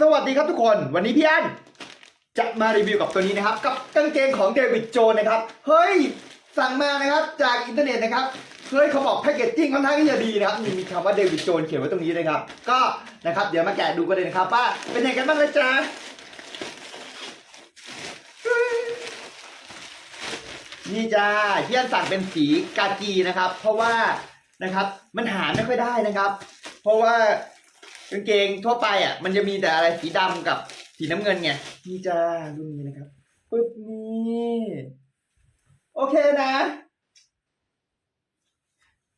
สวัสดีครับทุกคน วันนี้พี่อันจะมารีวิวกับตัวนี้นะครับ กับกางเกงของเดวิดโจนนะครับ เฮ้ย สั่งมานะครับจากอินเทอร์เน็ตนะครับ เฮ้ยเขาบอกแพคเกจจิ้งค่อนข้างที่จะดีนะครับมีคำว่าเดวิดโจนเขียนไว้ตรงนี้เลยครับ ก็นะครับเดี๋ยวมาแกะดูกันเลยนะครับว่าเป็นยังไงกันบ้างเลยจ้านี่จ้าพี่อันสั่งเป็นสีกากีนะครับ เพราะว่านะครับมันหาไม่ค่อยได้นะครับ เพราะว่า กางเกงทั่วไปอะ มันจะมีแต่อะไรสีดำกับสีน้ำเงินไงนี่จ้ารุ่นนี้นะครับปึ๊บนี่โอเคนะ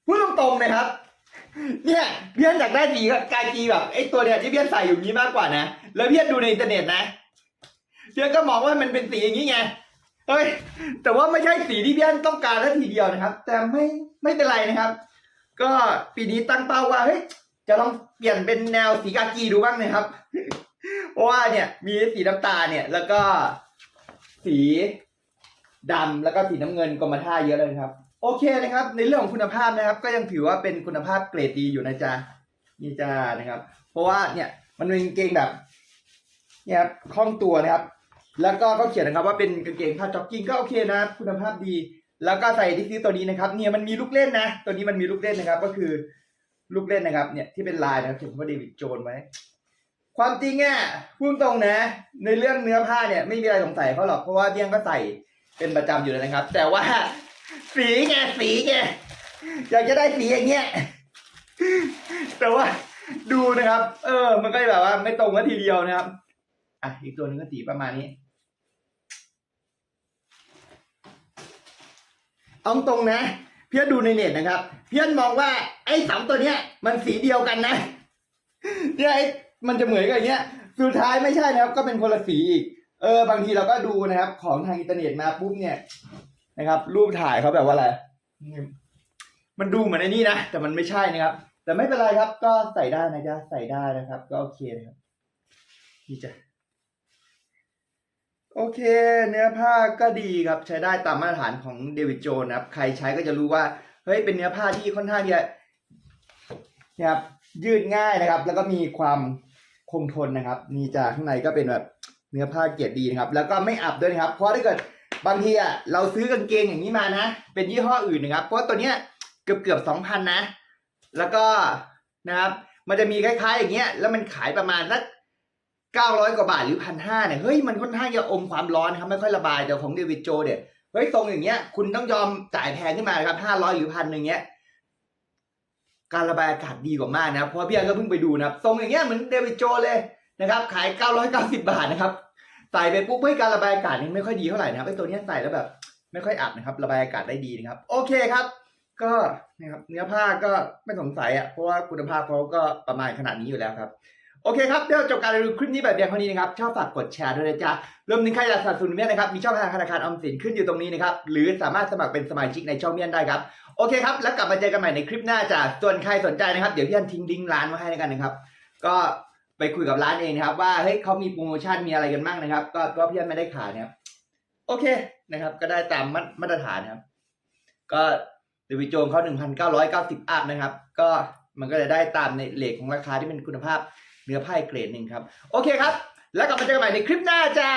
พูดตรงๆนะครับ เนี่ยเพี้ยนอยากได้สีกากีแบบไอ้ตัวเนี้ยที่เพี้ยนใส่อยู่นี้มากกว่านะแล้วเพี้ยนดูในอินเทอร์เน็ตนะเพี้ยนก็มองว่ามันเป็นสีอย่างนี้ไงเฮ้ยแต่ว่าไม่ใช่สีที่เพี้ยนต้องการแค่ทีเดียวนะครับ แต่ไม่ไม่เป็นไรนะครับ ก็ปีนี้ตั้งเป้าว่าเฮ้ย จะลองเปลี่ยนเป็นแนวสีกากีดูบ้างนะครับ เพราะว่าเนี่ยมีสีน้ำตาเนี่ย แล้วก็สีดำแล้วก็สีน้ำเงินกรมท่าเยอะเลยครับ โอเคนะครับ ในเรื่องของคุณภาพนะครับ ก็ยังถือว่าเป็นคุณภาพเกรดดีอยู่นะจ๊ะนี่จ้านะครับ เพราะว่าเนี่ยมันเป็นกางเกงแบบเนี่ยครับคล่องตัวนะครับ แล้วก็เขาเขียนนะครับว่าเป็นกางเกงผ้าจ็อกกิ้งก็โอเคนะ คุณภาพดี แล้วก็ใส่ที่ซื้อตัวนี้นะครับ เนี่ยมันมีลูกเล่นนะ ตัวนี้มันมีลูกเล่นนะครับ ก็คือ ลูกเล่นนะครับ เนี่ยที่เป็นลายนะครับเขียนว่าเดวิดโจนไว้ความจริงอะพูดตรงนะ ในเรื่องเนื้อผ้าเนี่ยไม่มีอะไรสงสัยเขาหรอกเพราะว่าเบี้ยงก็ใส่เป็นประจำอยู่แล้วนะครับ แต่ว่าสีไงสีไงอยากจะได้สีอย่างเงี้ยแต่ว่าดูนะครับ เออ มันก็แบบว่าไม่ตรงกันทีเดียวนะครับ อะอีกตัวหนึงก็สีประมาณนี้เอาตรงนะ เพียนดูในเน็ตนะครับ เพียนมองว่าไอ้สามตัวเนี้ย มันสีเดียวกันนะเนี่ยไอ้มันจะเหมือนกันอย่างเงี้ย สุดท้ายไม่ใช่นะครับ ก็เป็นคนละสีอีก เออบางทีเราก็ดูนะครับ ของทางอินเทอร์เน็ตมาปุ๊บเนี่ยนะครับ รูปถ่ายเขาแบบว่าอะไร มันดูเหมือนไอ้นี่นะ แต่มันไม่ใช่นะครับ แต่ไม่เป็นไรครับ ก็ใส่ได้นะจ๊ะ ใส่ได้นะครับ ก็โอเคนะครับนี่จ้ะ โอเค เนื้อผ้าก็ดีครับใช้ได้ตามมาตรฐานของเดวิดโจนะครับ ใครใช้ก็จะรู้ว่าเฮ้ยเป็นเนื้อผ้าที่ค่อนข้างจะนะครับยืดง่ายนะครับ แล้วก็มีความคงทนนะครับ นี่จากข้างในก็เป็นแบบเนื้อผ้าเกรดดีนะครับ แล้วก็ไม่อับด้วยนะครับ เพราะถ้าเกิดบางทีอะเราซื้อกางเกงอย่างนี้มานะ เป็นยี่ห้ออื่นนะครับ เพราะตัวเนี้ยเกือบเกือบสองพันนะ แล้วก็นะครับ มันจะมีคล้ายๆ อย่างเงี้ย แล้วมันขายประมาณสัก เก้าร้อยกว่าบาทหรือพันห้าเนี่ยเฮ้ยมันค่อนข้างจะอมความร้อนครับไม่ค่อยระบายแต่ของเดวิดโจเนี่ยเฮ้ยทรงอย่างเงี้ยคุณต้องยอมจ่ายแพงขึ้นมาครับห้าร้อยหรือพันหนึ่งเงี้ยการระบายอากาศดีกว่ามากนะเพราะพี่อันก็เพิ่งไปดูนะครับทรงอย่างเงี้ยเหมือนเดวิดโจเลยนะครับ ขาย 990 บาทนะครับใส่ไปปุ๊บเฮ้ยการระบายอากาศนี่ไม่ค่อยดีเท่าไหร่นะครับไอ้ตัวเนี้ยใส่แล้วแบบ ไม่ค่อยอับนะครับ ระบายอากาศได้ดีนะครับ โอเคครับ ก็นะครับเนื้อผ้าก็ไม่สงสัยอะเพราะว่าคุณภาพเขาก็ประมาณขนาดนี้อยู่แล้วครับ โอเคครับเดี๋ยวจบการรีวิวคลิปนี้แบบเพียงเท่านี้นะครับ ชอบฝากกดแชร์ด้วยนะจ๊ะรวมถึงใครอยากสนับสนุนเมียนนะครับ มีช่องทางธนาคารออมสินขึ้นอยู่ตรงนี้นะครับ หรือสามารถสมัครเป็นสมาชิกในช่องเมียนได้ครับ โอเคครับ แล้วกลับมาเจอกันใหม่ในคลิปหน้าจ้ะส่วนใครสนใจนะครับ เดี๋ยวพี่อันทิ้งลิงก์ร้านไว้ให้แล้วกันนะครับ ก็ไปคุยกับร้านเองนะครับ ว่าเฮ้ยเขามีโปรโมชั่นมีอะไรกันบ้างนะครับ ก็ก็พี่อันไม่ได้ขายนะครับโอเคนะครับ ก็ได้ตามมาตรฐานนะครับ ก็เดวิดโจนเขา1,990อัพนะครับ ก็มันก็จะได้ตามในเลทของราคาที่เป็นคุณภาพ เนื้อผ้าอีกเกรดหนึ่งครับ โอเคครับ แล้วกลับมาเจอกันใหม่ในคลิปหน้าจ้า